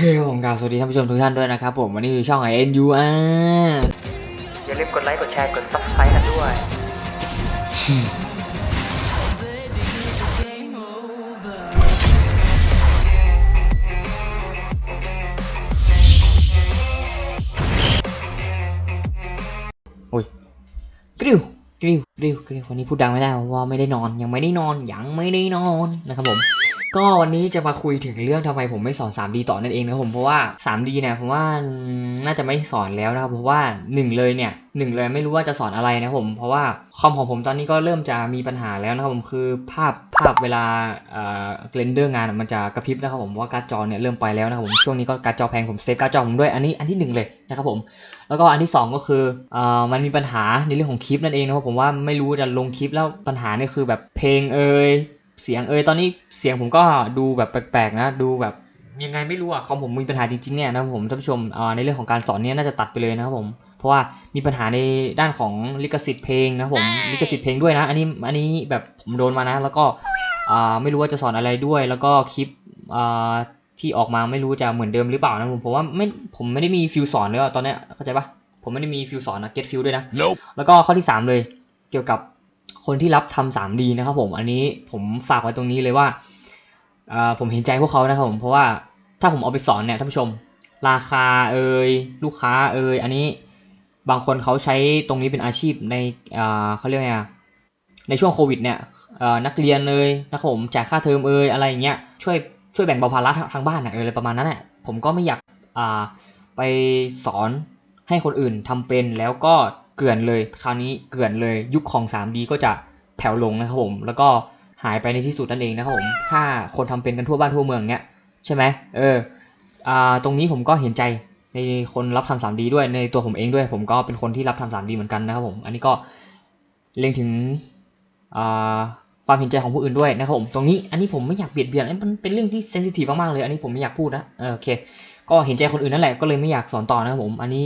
เคครับผมกราบสวัสดีท่านผู้ชมทุกท่านด้วยนะครับผมวันนี้คือช่องไอเอ็นยูอาร์อย่าลืมกดไลค์ กดแชร์ กด subscribe กันด้วยอุ้ยกริวกริวกริวกริววันนี้พูดดังไม่ได้เพราะว่าไม่ได้นอนยังไม่ได้นอนยังไม่ได้นอนนะครับผม ก็วันนี้จะมาคุยถึงเรื่องทำไมผมไม่สอน 3D ต่อนั่นเองนะครับผมเพราะว่า 3D เนี่ยผมว่าน่าจะไม่สอนแล้วนะครับเพราะว่าหนึ่งเลยเนี่ยหนึ่งเลยไม่รู้ว่าจะสอนอะไรนะครับผม เพราะว่าคอมของผมตอนนี้ก็เริ่มจะมีปัญหาแล้วนะครับผมคือภาพภาพเวลาเอ่อเรนเดอร์งานมันจะกระพริบนะครับผมว่าการ์ดจอเนี่ยเริ่มไปแล้วนะครับผมช่วงนี้ก็การ์ดจอแพงผมเซฟการ์ดจอผมด้วยอันนี้อันที่หนึ่งเลยนะครับผม แล้วก็อันที่ 2 ก็คือเอ่อมันมีปัญหาในเรื่องของคลิปนั่นเองนะครับผมว่าไม่รู้จะลงคลิปแล้วปัญหาเนี่ยคือแบบเพลงเอ่ย เสียงเอ่ยตอนนี้เสียงผมก็ดูแบบแปลกๆนะ ดูแบบยังไงไม่รู้อะคอมผมมีปัญหาจริงๆเนี่ยนะครับผมท่านผู้ชมเอ่อในเรื่องของการสอนเนี่ยน่าจะตัดไปเลยนะครับผม เพราะว่ามีปัญหาในด้านของลิขสิทธิ์เพลงนะครับผมลิขสิทธิ์เพลงด้วยนะ อันนี้อันนี้แบบผมโดนมานะ แล้วก็อ่าไม่รู้ว่าจะสอนอะไรด้วย แล้วก็คลิปอ่าที่ออกมาไม่รู้จะเหมือนเดิมหรือเปล่านะผมผมว่าไม่ผมไม่ได้มีฟิลสอนเลยอะตอนเนี้ยเข้าใจปะผมไม่ได้มีฟิลสอนนะเก็ตฟิลด้วยนะ Nope. แล้วก็ข้อที่ 3 เลยเกี่ยวกับ คนที่รับทำ 3D นะครับผมอันนี้ผมฝากไว้ตรงนี้เลยว่าผมเห็นใจพวกเขานะครับผมเพราะว่าถ้าผมเอาไปสอนเนี่ยท่านผู้ชม ราคาเอ่ยลูกค้าเอ่ยอันนี้บางคนเขาใช้ตรงนี้เป็นอาชีพในเขาเรียกไงในช่วงโควิดเนี่ยนักเรียนเลยนะครับผมจ่ายค่าเทอมเอ่ยอะไรอย่างเงี้ยช่วยช่วยแบ่งเบาภาระทางบ้านอะเอออะไรประมาณนั้นแหละผมก็ไม่อยากไปสอนให้คนอื่นทำเป็นแล้วก็ เกลื่อนเลย คราวนี้เกลื่อนเลย ยุคของ 3D ก็จะแผ่วลงนะครับผม แล้วก็หายไปในที่สุดนั่นเองนะครับผม ถ้าคนทำเป็นกันทั่วบ้านทั่วเมืองเงี้ยใช่ไหมเอออ่าตรงนี้ผมก็เห็นใจในคนรับทำ 3D ด้วยในตัวผมเองด้วย ผมก็เป็นคนที่รับทำ 3D เหมือนกันนะครับผม อันนี้ก็เล็งถึงอ่าความเห็นใจของผู้อื่นด้วยนะครับผม ตรงนี้อันนี้ผมไม่อยากเบียดเบียนมันเป็นเรื่องที่เซนซิทีฟมากๆเลย อันนี้ผมไม่อยากพูดนะเออโอเค ก็เห็นใจคนอื่นนั่นแหละก็เลยไม่อยากสอนต่อนะครับผม อันนี้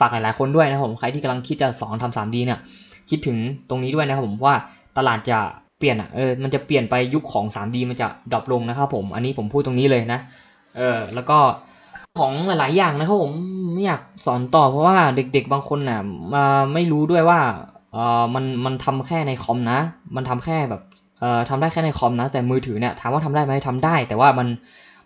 ฝากหลายๆคนด้วยนะครับผมใครที่กำลังคิดจะสอนทำ 3D เนี่ยคิดถึงตรงนี้ด้วยนะครับผมว่าตลาดจะเปลี่ยนอะเออมันจะเปลี่ยนไปยุคของ 3D มันจะดรอปลงนะครับผมอันนี้ผมพูดตรงนี้เลยนะเออแล้วก็ของหลาย ๆ อย่างนะครับผมไม่อยากสอนต่อเพราะว่าเด็ก ๆ บางคนน่ะมาไม่รู้ด้วยว่าเออมันมันทำแค่ในคอมนะ มันทำแค่แบบเอ่อทำได้แค่ในคอมนะ แต่มือถือเนี่ยถามว่าทำได้ไหมทำได้ แต่ว่ามัน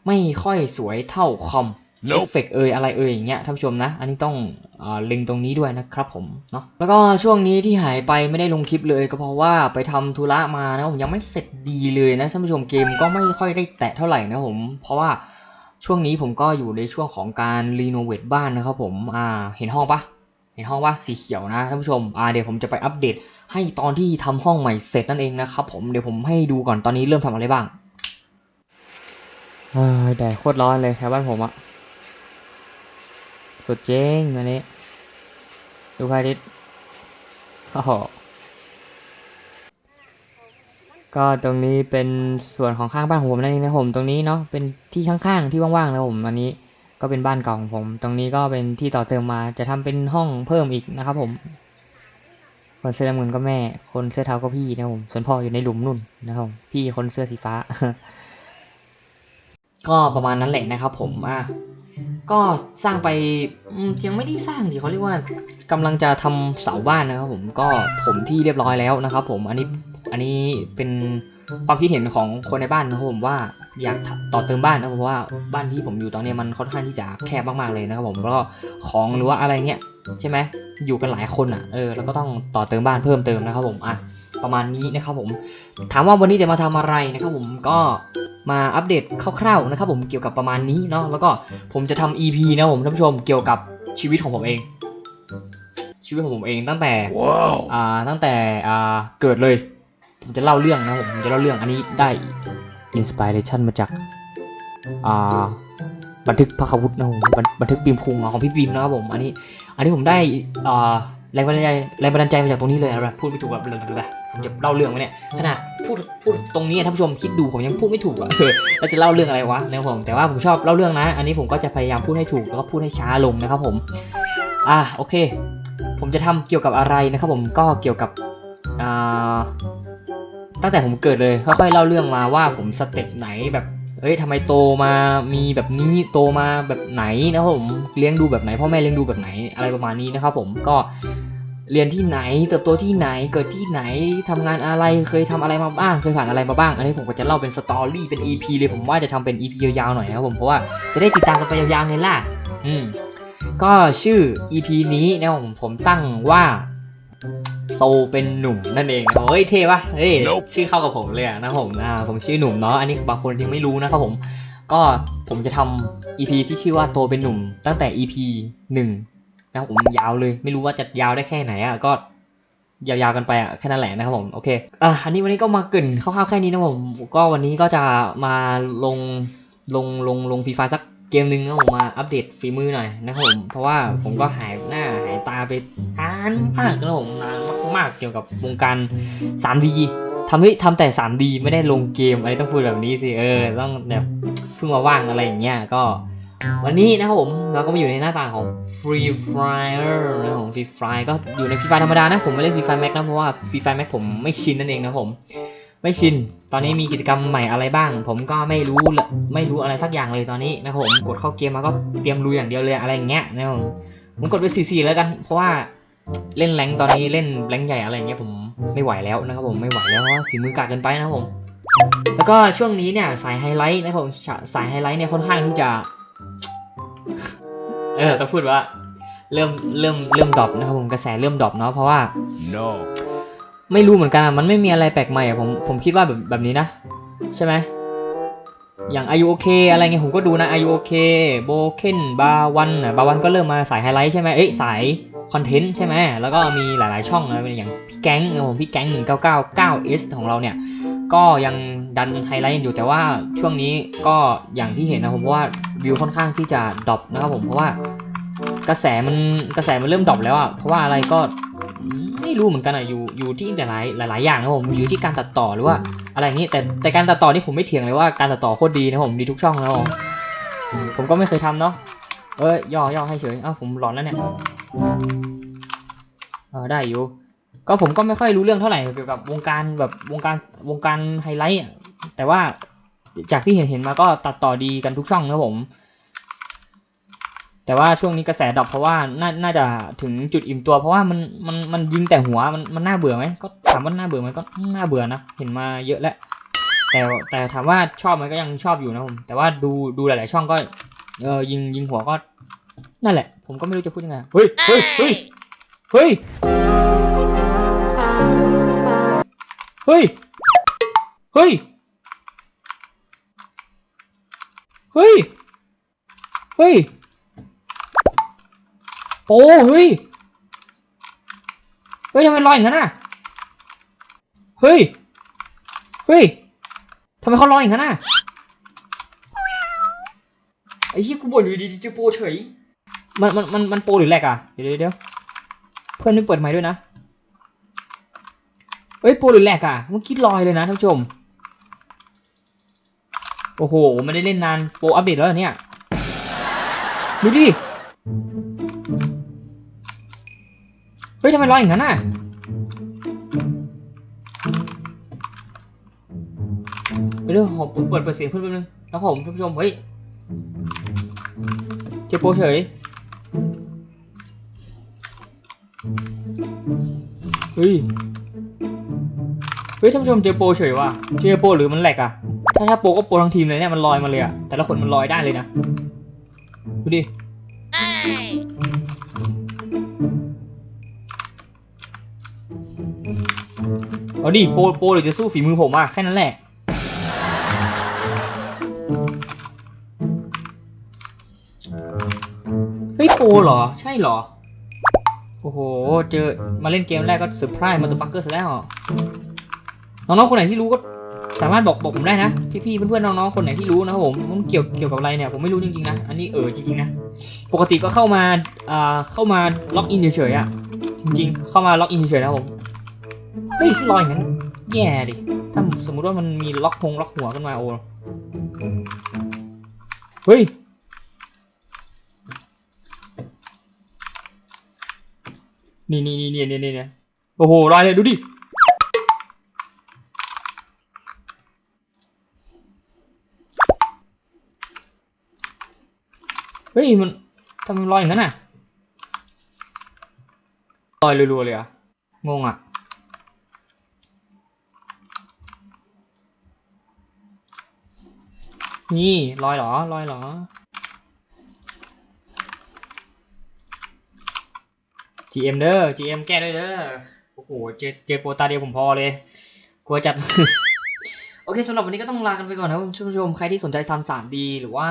ไม่ค่อยสวยเท่าคอมเอฟ Nope. เฟกเอยอะไรเอยอย่างเงี้ยท่านผู้ชมนะ อันนี้ต้องเอ่อเล็งตรงนี้ด้วยนะครับผมเนาะแล้วก็ช่วงนี้ที่หายไปไม่ได้ลงคลิปเลย ก็เพราะว่าไปทำธุระมานะผมยังไม่เสร็จดีเลยนะท่านผู้ชมเกมก็ไม่ค่อยได้แตะเท่าไหร่นะผมเพราะว่าช่วงนี้ผมก็อยู่ในช่วงของการรีโนเวทบ้านนะครับผมอ่าเห็นห้องปะเห็นห้องปะสีเขียวนะท่านผู้ชมอ่าเดี๋ยวผมจะไปอัปเดต ให้ตอนที่ทำห้องใหม่เสร็จนั่นเองนะครับผมเดี๋ยวผมให้ดูก่อนตอนนี้เริ่มทำอะไรบ้างอ้ยแดดโคตรร้อนเลยแถวบ้านผมอะ สุดเจ๊งอันนี้ ดูพระอาทิตย์โอ้โหก็ตรงนี้เป็นส่วนของข้างบ้านของผมนั่นเองนะผมตรงนี้เนาะเป็นที่ข้างๆที่ว่างๆนะผมอันนี้ก็เป็นบ้านเก่าของผม ตรงนี้ก็เป็นที่ต่อเติมมาจะทำเป็นห้องเพิ่มอีกนะครับผม คนเสื้อน้ำเงินก็แม่ คนเสื้อเทาก็พี่นะผมส่วนพ่ออยู่ในหลุมนุ่นนะครับ พี่คนเสื้อสีฟ้า ก็ประมาณนั้นแหละนะครับผมอะ ก็สร้างไปยังไม่ได้สร้างดิเขาเรียกว่ากำลังจะทำเสาบ้านนะครับผมก็ถมที่เรียบร้อยแล้วนะครับ ผมอันนี้อันนี้เป็นความคิดเห็นของคนในบ้านนะครับผมว่าอยากต่อเติมบ้านนะเพราะว่าบ้านที่ผมอยู่ตอนนี้มันค่อนข้างที่จะแคบมากๆเลยนะครับผมแล้วก็ของหรือว่าอะไรเงี้ยใช่ไหมอยู่กันหลายคนอะเออแล้วก็ต้องต่อเติมบ้านเพิ่มเติมนะครับผมอะประมาณนี้นะครับผม ถามว่าวันนี้จะมาทำอะไรนะครับผมก็ มาอัปเดตคร่าวๆนะครับผมเกี่ยวกับประมาณนี้เนาะแล้วก็ผมจะทำ EP นะผมท่านผู้ชมเกี่ยวกับชีวิตของผมเอง ชีวิตของผมเองตั้งแต่ Wow. อ่าตั้งแต่อ่าเกิดเลย ผมจะเล่าเรื่องนะครับผมผมจะเล่าเรื่องอันนี้ได้อินสปิเรชันมาจากอ่าบันทึกพระควุฒินะครับผมบันบันทึกปีมพุงของพี่ปีมนะครับผมอันนี้ อันนี้ผมได้อ่าแรงบันดาลใจแรงบันดาลใจมาจากตรงนี้เลยนะพูดไม่ถูกแบบ ผมจะเล่าเรื่องไว้เนี่ยขนาดพูดพูดตรงนี้ท่านผู้ชมคิดดูผมยังพูดไม่ถูกอะเออแล้วจะเล่าเรื่องอะไรวะนะครับผมแต่ว่าผมชอบเล่าเรื่องนะ อันนี้ผมก็จะพยายามพูดให้ถูกแล้วก็พูดให้ช้าลงนะครับผมอะโอเค ผมจะทำเกี่ยวกับอะไรนะครับผมก็เกี่ยวกับอ่าตั้งแต่ผมเกิดเลยค่อยๆเล่าเรื่องมาว่าผมสเต็ปไหนแบบเอ้ยทำไมโตมามีแบบนี้โตมาแบบไหนนะครับผมเลี้ยงดูแบบไหนพ่อแม่เลี้ยงดูแบบไหนอะไรประมาณนี้นะครับผมก็ เรียนที่ไหน เติบโตที่ไหนเกิดที่ไหนทำงานอะไรเคยทำอะไรมาบ้าง เคยผ่านอะไรมาบ้าง อันนี้ผมก็จะเล่าเป็นสตอรี่เป็น EP เลยผมว่าจะทำเป็น EP ยาวๆหน่อยนะครับผมเพราะว่าจะได้ติดตามกันไปยาวๆไงล่ะ อืมก็ชื่อ EP นี้นะครับผมผมตั้งว่า โตเป็นหนุ่มนั่นเองนะครับเฮ้ยเท่ปะเฮ้ย Nope ชื่อเข้ากับผมเลยอะนะครับผมอ่าผมชื่อหนุ่มเนาะอันนี้บางคนยังไม่รู้นะครับผม ก็ผมจะทำ EP ที่ชื่อว่าโตเป็นหนุ่มตั้งแต่ EP ห นะครับผมยาวเลยไม่รู้ว่าจะยาวได้แค่ไหนอะก็ยาวๆกันไปอะแค่นั้นแหละนะครับผมโอเคอะอันนี้วันนี้ก็มาเกินคร่าวๆแค่นี้นะผมก็วันนี้ก็จะมาลงลงลงลงฟรีไฟสักเกมหนึ่งนะผมมาอัปเดตฝีมือหน่อยนะครับผมเพราะว่าผมก็หายหน้าหายตาไปนานมากนะผมนานมากๆเกี่ยวกับวงการ 3D ทำให้ทำแต่ 3D ไม่ได้ลงเกมอะไรต้องพูดแบบนี้สิเออต้องแบบเพิ่งมาว่างอะไรอย่างเงี้ยก็ วันนี้นะครับผมเราก็มาอยู่ในหน้าต่างของ Free Fire นะครับผม Free Fire ก็อยู่ใน Free Fire ธรรมดานะ ผมไม่เล่น Free Fire Max นะเพราะว่า Free Fire Max ผมไม่ชินนั่นเองนะผม ไม่ชิน ตอนนี้มีกิจกรรมใหม่อะไรบ้าง ผมก็ไม่รู้ละไม่รู้อะไรสักอย่างเลยตอนนี้นะครับผมกดเข้าเกมมาก็เตรียมลุยอย่างเดียวเลยอะไรอย่างเงี้ยนะผมผมกดไป4 4แล้วกันเพราะว่าเล่นแรงตอนนี้เล่นแรงใหญ่อะไรอย่างเงี้ยผมไม่ไหวแล้วนะครับผมไม่ไหวแล้วเพราะฝีมือกากเกินไปนะครับผม แล้วก็ช่วงนี้เนี่ยสายไฮไลท์นะครับผมสายไฮไลท์เนี่ยค่อนข้างที่จะ เออต้องพูดว่า เริ่มเริ่มเริ่มดรอปนะครับผมกระแสเริ่มดรอปเนาะเพราะว่า No. ไม่รู้เหมือนกันอะมันไม่มีอะไรแปลกใหม่อะผมผมคิดว่าแบบแบบนี้นะ ใช่ไหมอย่างอายุโอเคอะไรเงี้ยผมก็ดูนะอายุโอเคโบเคนบาวันอะบาวันก็เริ่มมาสายไฮไลท์ใช่ไหมเอ้ยสายคอนเทนต์ใช่ไหมแล้วก็มีหลายๆช่องนะเป็นอย่างพี่แก๊งนะผมพี่แก๊ง1999 s ของเราเนี่ย ก็ยังดันไฮไลท์อยู่แต่ว่าช่วงนี้ก็อย่างที่เห็นนะผมว่าวิวค่อนข้างที่จะดรอปนะครับผมเพราะว่ากระแสมันกระแสมันเริ่มดรอปแล้วอะเพราะว่าอะไรก็ไม่รู้เหมือนกันอะอยู่อยู่ที่หลายหลายหลายอย่างนะผมอยู่ที่การตัดต่อหรือว่าอะไรอย่างนี้แต่แต่การตัดต่อนี่ผมไม่เถียงเลยว่าการตัดต่อโคตรดีนะผมดีทุกช่องนะผมผมก็ไม่เคยทำเนาะเอ้ยย่อย่อให้เฉยอ้าวผมหลอนแล้วเนี่ยเออได้อยู่ ก็ผมก็ไม่ค่อยรู้เรื่องเท่าไหร่เกี่ยวกับวงการแบบวงการวงการไฮไลท์อะแต่ว่าจากที่เห็นเห็นมาก็ตัดต่อดีกันทุกช่องนะผม แต่ว่าช่วงนี้กระแสดรอปเพราะว่าน่าน่าจะถึงจุดอิ่มตัว เพราะว่ามันมันมันยิงแต่หัวมันมันน่าเบื่อไหมก็ถามว่าน่าเบื่อไหมก็น่าเบื่อนะเห็นมาเยอะแล้วแต่แต่ถามว่าชอบไหมก็ยังชอบอยู่นะผมแต่ว่าดูดูหลาย ๆ ช่องก็เออยิงยิงหัวก็นั่นแหละ ผมก็ไม่รู้จะพูดยังไงเฮ้ยเฮ้ยเฮ้ยเฮ้ย เฮ้ย เฮ้ย เฮ้ย เฮ้ย โอ้เฮ้ย เฮ้ยทำไมลอยอย่างนั้นอะ เฮ้ย เฮ้ยทำไมเขาลอยอย่างนั้นอะ ไอ้ที่กูบ่นอยู่ดีๆจะโปรเฉย มันมันมันมันโปรหรือแหลกอะเดี๋ยวเดี๋ยวเดี๋ยวเพื่อนไม่เปิดไมค์ด้วยนะ เฮ้ยโปรหรือแหลกอะมื่อกี้ลอยเลยนะท่านผู้ชม โอ้โหไม่ได้เล่นนานโปรอัปเดตแล้วเหรอเนี่ย ดูดิ เฮ้ยทำไมลอยอย่างนั้นอะเดี๋ยวผมผมเปิดเปิดเสียงเพื่อนแป๊บนึงแล้วผมท่านผู้ชม เฮ้ย เจอโปรเฉย เฮ้ย เฮ้ยท่านผู้ชมเจอโปรเฉยว่ะเจอโปรหรือมันแหลกอะ ถ้าถ้าโปรก็โปรทั้งทีมเลยเนี่ยมันลอยมาเลยอะแต่ละคนมันลอยได้เลยนะดูดิเอาดิโปรโปรหรือจะสู้ฝีมือผมอะแค่นั้นแหละเฮ้ยโปรเหรอ ใช่เหรอ โอ้โห เจอมาเล่นเกมแรกก็เซอร์ไพรส์มาตัวฟักเกอร์ซะแล้ว น้องๆคนไหนที่รู้ก็สามารถบอกบอกผมได้นะ พี่ๆเพื่อนๆน้องๆคนไหนที่รู้นะครับผมมันเกี่ยวเกี่ยวกับอะไรเนี่ยผมไม่รู้จริงๆนะอันนี้เออจริงๆนะปกติก็เข้ามาอ่าเข้ามาล็อกอินเฉยๆอะจริงๆ เข้ามาล็อกอินเฉยๆนะผมเฮ้ยลอยงั้นแย่ดิถ้าสมมุติว่ามันมีล็อกพงล็อกหัวขึ้นมาโอ้เฮ้ยนี่นี่นี่นี่นี่นี่โอ้โหลอยเลยดูดิ เฮ้ยมันทำไมลอยอย่างนั้นอะลอยรัวๆเลยอะงงอะนี่ลอยเหรอลอยเหรอ GM เด้อ GM แก้ด้วยเด้อ โอ้โห เจเจโปรตาเดียวผมพอเลย กลัวจัด โอเคสำหรับวันนี้ก็ต้องลากันไปก่อนนะครับคุณผู้ชมใครที่สนใจทำ 3D หรือว่า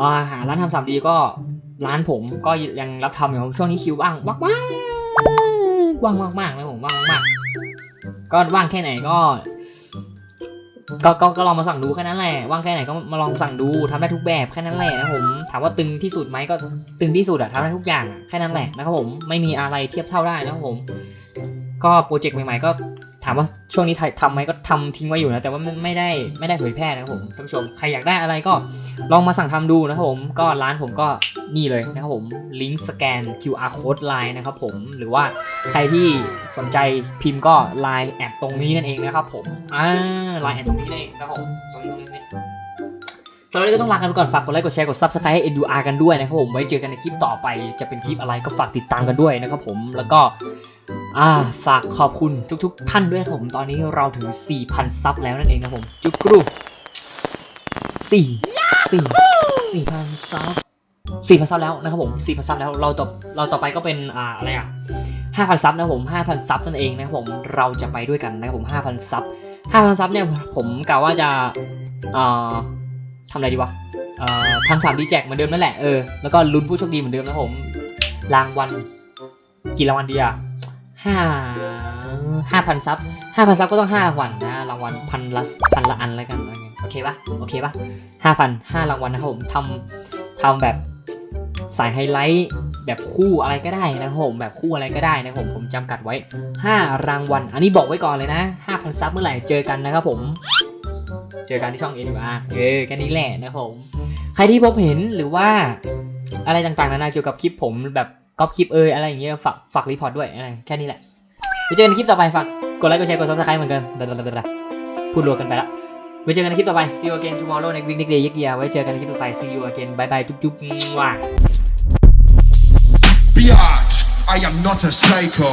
อ่าหาร้านทำ 3D ก็ร้านผมก็ยังรับทำอยู่ครับช่วงนี้คิวว่างมากๆว่างมากๆนะผมว่างมากๆก็ว่างแค่ไหนก็ก็ก็ก็ลองมาสั่งดูแค่นั้นแหละว่างแค่ไหนก็มาลองสั่งดูทำได้ทุกแบบแค่นั้นแหละนะผมถามว่าตึงที่สุดไหมก็ตึงที่สุดอะทำได้ทุกอย่างอะแค่นั้นแหละนะครับผมไม่มีอะไรเทียบเท่าได้นะครับผม ก็โปรเจกต์ใหม่ๆก็ ถามว่าช่วงนี้ถ่ายทำไหมก็ทำทิ้งไว้อยู่นะแต่ว่าไม่ไม่ได้ไม่ได้เผยแพร่นะครับผมท่านผู้ชมใครอยากได้อะไรก็ลองมาสั่งทำดูนะครับผมก็ร้านผมก็นี่เลยนะครับผมลิงก์สแกน QR code line นะครับผมหรือว่าใครที่สนใจพิมพ์ก็ line แอดตรงนี้นั่นเองนะครับผมอ่า line แอดตรงนี้นั่นเองนะครับผมตรงนี้ตรงนี้ตรงนี้สำหรับวันนี้ก็ต้องลากันไปก่อนฝากกดไลค์กดแชร์กด subscribe ให้ NUR กันด้วยนะครับผมไว้เจอกันในคลิปต่อไปจะเป็นคลิปอะไรก็ฝากติดตามกันด้วยนะครับผมแล้วก็ อ่าฝากขอบคุณทุกๆ ท่านด้วยผม ตอนนี้เราถึง 4,000 ซับแล้วนั่นเองนะผม จุกรูสี่สี่สี่พันซับสี่พันซับแล้วนะครับผมสี่พันซับแล้วเราต่อเราต่อไปก็เป็นอ่าอะไรอะห้าพันซับนะผมห้าพันซับนั่นเองนะครับผมเราจะไปด้วยกันนะครับผมห้าพันซับห้าพันซับเนี่ยผมกะว่าจะอ่าทำอะไรดีวะเอ่อทำสามดีแจกเหมือนเดิมนั่นแหละเออแล้วก็ลุ้นผู้โชคดีเหมือนเดิมนะผมรางวัลกี่รางวัลดีอะ ห้าห้าพันซับห้าพันซับก็ต้องห้ารางวัลนะรางวัลพันละพันละอันแล้วกันอะไรเงี้ยโอเคปะโอเคปะห้าพันห้ารางวัลนะครับผมทำทำแบบสายไฮไลท์แบบคู่อะไรก็ได้นะครับผมแบบคู่อะไรก็ได้นะครับผมผมจำกัดไว้ห้ารางวัลอันนี้บอกไว้ก่อนเลยนะห้าพันซับเมื่อไหร่เจอกันนะครับผม เจอกันที่ช่องเอ็นยูอาร์เออแค่นี้แหละนะครับผม ใครที่พบเห็นหรือว่าอะไรต่างๆนานาเกี่ยวกับคลิปผมแบบ ก๊อปคลิปเอยอะไรอย่างเงี้ยฝากฝากรีพอร์ตด้วยอะไรแค่นี้แหละไว้เจอกันในคลิปต่อไปฝากกดไลค์กดแชร์กดซับสไครต์เหมือนกันเดี๋ยวๆๆๆพูดรัวกันไปละไว้เจอกันในคลิปต่อไป see you again tomorrow next week next day ยักเยียไว้เจอกันในคลิปต่อไป see you again bye bye จุ๊บจุ๊บว้า Biatch, I am not a psycho.